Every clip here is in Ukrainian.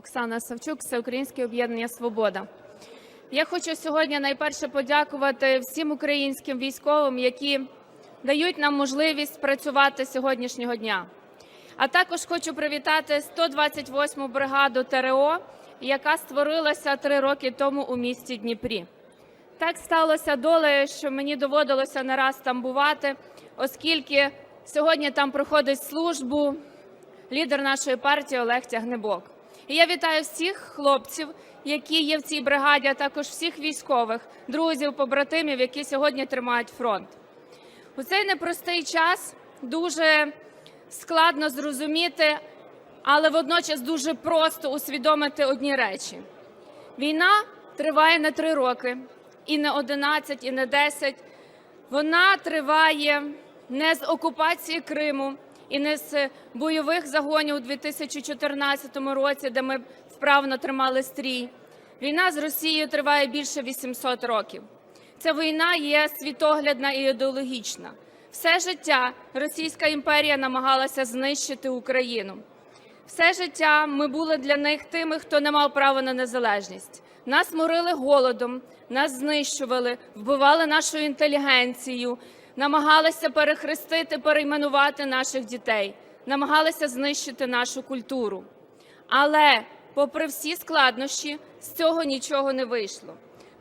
Оксана Савчук, Всеукраїнське об'єднання Свобода. Я хочу сьогодні найперше подякувати всім українським військовим, які дають нам можливість працювати сьогоднішнього дня. А також хочу привітати 128-му бригаду ТРО, яка створилася три роки тому у місті Дніпрі. Так сталося долею, що мені доводилося не раз там бувати, оскільки сьогодні там проходить службу лідер нашої партії Олег Тягнебок. І я вітаю всіх хлопців, які є в цій бригаді, а також всіх військових, друзів, побратимів, які сьогодні тримають фронт. У цей непростий час дуже складно зрозуміти, але водночас дуже просто усвідомити одні речі: війна триває не три роки, і не 11, і не 10. Вона триває не з окупації Криму і не з бойових загонів у 2014 році, де ми вправно тримали стрій. Війна з Росією триває більше 800 років. Ця війна є світоглядна і ідеологічна. Все життя Російська імперія намагалася знищити Україну. Все життя ми були для них тими, хто не мав права на незалежність. Нас морили голодом, нас знищували, вбивали нашу інтелігенцію, намагалися перехрестити, перейменувати наших дітей, намагалися знищити нашу культуру. Але, попри всі складнощі, з цього нічого не вийшло.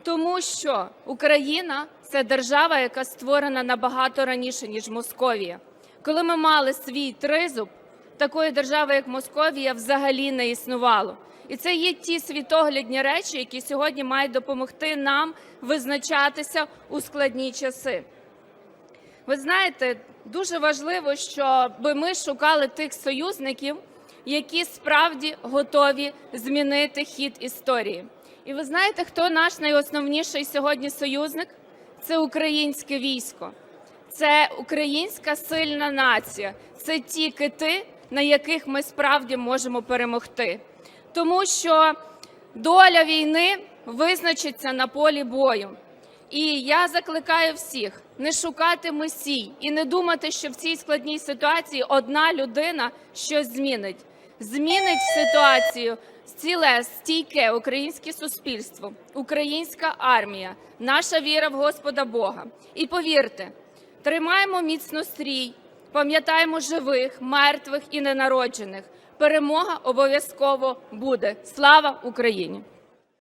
Тому що Україна це держава, яка створена набагато раніше, ніж Московія. Коли ми мали свій тризуб, такої держави, як Московія, взагалі не існувало. І це є ті світоглядні речі, які сьогодні мають допомогти нам визначатися у складні часи. Ви знаєте, дуже важливо, щоб ми шукали тих союзників, які справді готові змінити хід історії. І ви знаєте, хто наш найосновніший сьогодні союзник? Це українське військо, це українська сильна нація, це ті кити, на яких ми справді можемо перемогти. Тому що доля війни визначиться на полі бою. І я закликаю всіх не шукати месій і не думати, що в цій складній ситуації одна людина щось змінить. Змінить ситуацію ціле стійке українське суспільство, українська армія, наша віра в Господа Бога. І повірте, тримаємо міцно стрій, пам'ятаємо живих, мертвих і ненароджених. Перемога обов'язково буде. Слава Україні!